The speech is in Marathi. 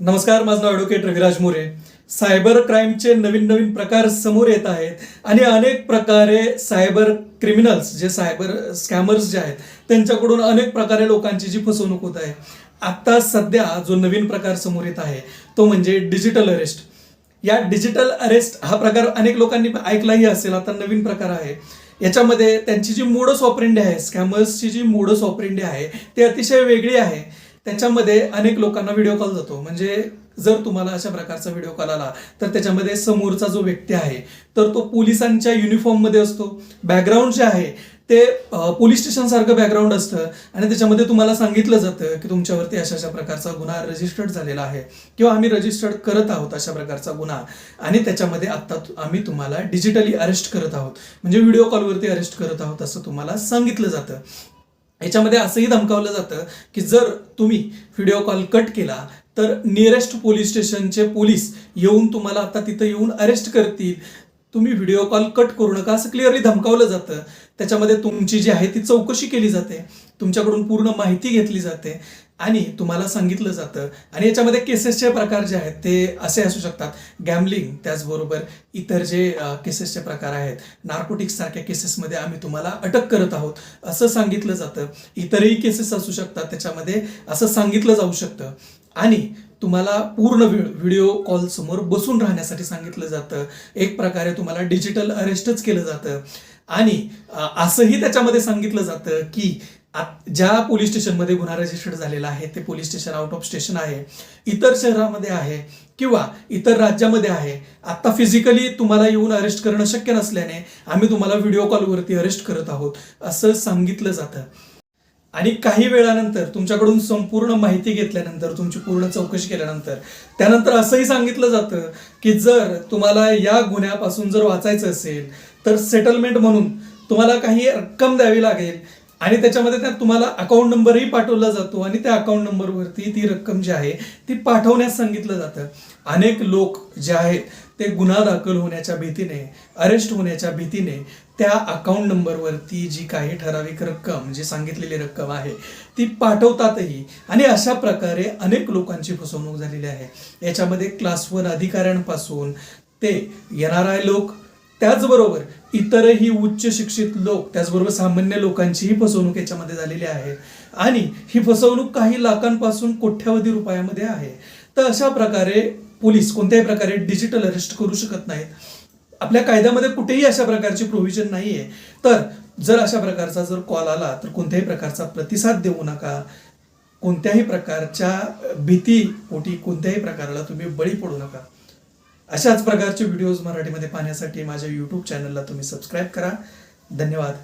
नमस्कार माझं नाव ॲडव्होकेट रविराज मोरे. सायबर क्राईमचे नवीन नवीन प्रकार समोर येत आहेत आणि अनेक प्रकारे सायबर क्रिमिनल्स जे सायबर स्कॅमर्स जे आहेत त्यांच्याकडून अनेक प्रकारे लोकांची जी फसवणूक होत आहे आत्ता सध्या जो नवीन प्रकार समोर येत आहे तो म्हणजे डिजिटल अरेस्ट या डिजिटल अरेस्ट हा प्रकार अनेक लोकांनी ऐकलाही असेल आता नवीन प्रकार आहे. याच्यामध्ये त्यांची जी मोडस ऑपरेंडी आहे स्कॅमर्सची जी मोडस ऑपरेंडी आहे ती अतिशय वेगळी आहे. त्याच्यामध्ये अनेक लोकांना व्हिडिओ कॉल जातो. म्हणजे जर तुम्हाला अशा प्रकारचा व्हिडिओ कॉल आला तर त्याच्यामध्ये समोरचा जो व्यक्ती आहे तर तो पोलिसांच्या युनिफॉर्ममध्ये असतो. बॅकग्राऊंड जे आहे ते पोलीस स्टेशन सारखं बॅकग्राऊंड असतं. आणि त्याच्यामध्ये तुम्हाला सांगितलं जातं की तुमच्यावरती अशा अशा प्रकारचा गुन्हा रजिस्टर्ड झालेला आहे. किंवा आम्ही रजिस्टर्ड करत आहोत अशा प्रकारचा गुन्हा. आणि त्याच्यामध्ये आत्ता आम्ही तुम्हाला डिजिटली अरेस्ट करत आहोत. म्हणजे व्हिडिओ कॉलवरती अरेस्ट करत आहोत असं तुम्हाला सांगितलं जातं. याच्यामध्ये असंही धमकावलं जातं की जर तुम्ही व्हिडिओ कॉल कट केला तर नियरेस्ट पोलीस स्टेशनचे पोलीस येऊन तुम्हाला आता तिथं येऊन अरेस्ट करतील. तुम्ही व्हिडिओ कॉल कट करू नका असं क्लिअरली धमकावलं जातं. त्याच्यामध्ये तुमची जी आहे ती चौकशी केली जाते. तुमच्याकडून पूर्ण माहिती घेतली जाते. आणि तुम्हाला सांगितलं जातं. आणि याच्यामध्ये केसेसचे प्रकार जे आहेत ते असे असू शकतात. गॅमलिंग त्याचबरोबर इतर जे केसेसचे प्रकार आहेत. नार्कोटिक्स सारख्या केसेसमध्ये आम्ही तुम्हाला अटक करत आहोत. असं सांगितलं जातं. इतरही केसेस असू शकतात. त्याच्यामध्ये असं सांगितलं जाऊ शकतं. आणि तुम्हाला पूर्ण वेळ व्हिडिओ कॉल समोर बसून राहण्यासाठी सांगितलं जातं. एक प्रकारे तुम्हाला डिजिटल अरेस्टच केलं जातं. आणि असंही त्याच्यामध्ये सांगितलं जातं की ज्या पोलीस स्टेशनमध्ये गुन्हा रजिस्टर्ड झालेला आहे ते police station out of station आहे इतर शहरामध्ये आहे किंवा इतर राज्यामध्ये आहे आता फिजिकली तुम्हाला येऊन अरेस्ट करणं शक्य नसल्याने आम्ही तुम्हाला व्हिडिओ कॉलवरती अरेस्ट करत आहोत असं सांगितलं जातं. आणि काही वेळानंतर तुमच्याकडून संपूर्ण माहिती घेतल्यानंतर तुमची पूर्ण चौकशी केल्यानंतर त्यानंतर असंही सांगितलं जातं की जर तुम्हाला या गुन्ह्यापासून जर वाचायचं असेल तर सेटलमेंट म्हणून तुम्हाला काही रक्कम द्यावी लागेल आणि त्याच्यामध्ये त्यात तुम्हाला अकाउंट नंबरही पाठवला जातो आणि त्या अकाउंट नंबरवरती ती रक्कम जी आहे ती पाठवण्यास सांगितलं जातं. अनेक लोक जे आहेत ते गुन्हा दाखल होण्याच्या भीतीने अरेस्ट होण्याच्या भीतीने त्या अकाउंट नंबरवरती जी काही ठराविक रक्कम जी सांगितलेली रक्कम आहे ती पाठवतातही. आणि अशा प्रकारे अनेक लोकांची फसवणूक झालेली आहे. याच्यामध्ये क्लास वन अधिकाऱ्यांपासून ते येणार आहे लोक त्याचबरोबर इतरही उच्च शिक्षित लोक त्याचबरोबर सामान्य लोकांचीही फसवणूक याच्यामध्ये झालेली आहे. आणि ही फसवणूक काही लाखांपासून कोट्यावधी रुपयामध्ये आहे. तर अशा प्रकारे पोलीस कोणत्याही प्रकारे डिजिटल अरेस्ट करू शकत नाहीत. आपल्या कायद्यामध्ये कुठेही अशा प्रकारची प्रोव्हिजन नाही आहे तर जर अशा प्रकारचा जर कॉल आला तर कोणत्याही प्रकारचा प्रतिसाद देऊ नका. कोणत्याही प्रकारच्या भीती पोटी कोणत्याही प्रकाराला तुम्ही बळी पडू नका. अशाच प्रकारचे व्हिडिओज मराठीमध्ये पाहण्यासाठी माझ्या यूट्यूब चॅनलला तुम्ही सबस्क्राईब करा. धन्यवाद.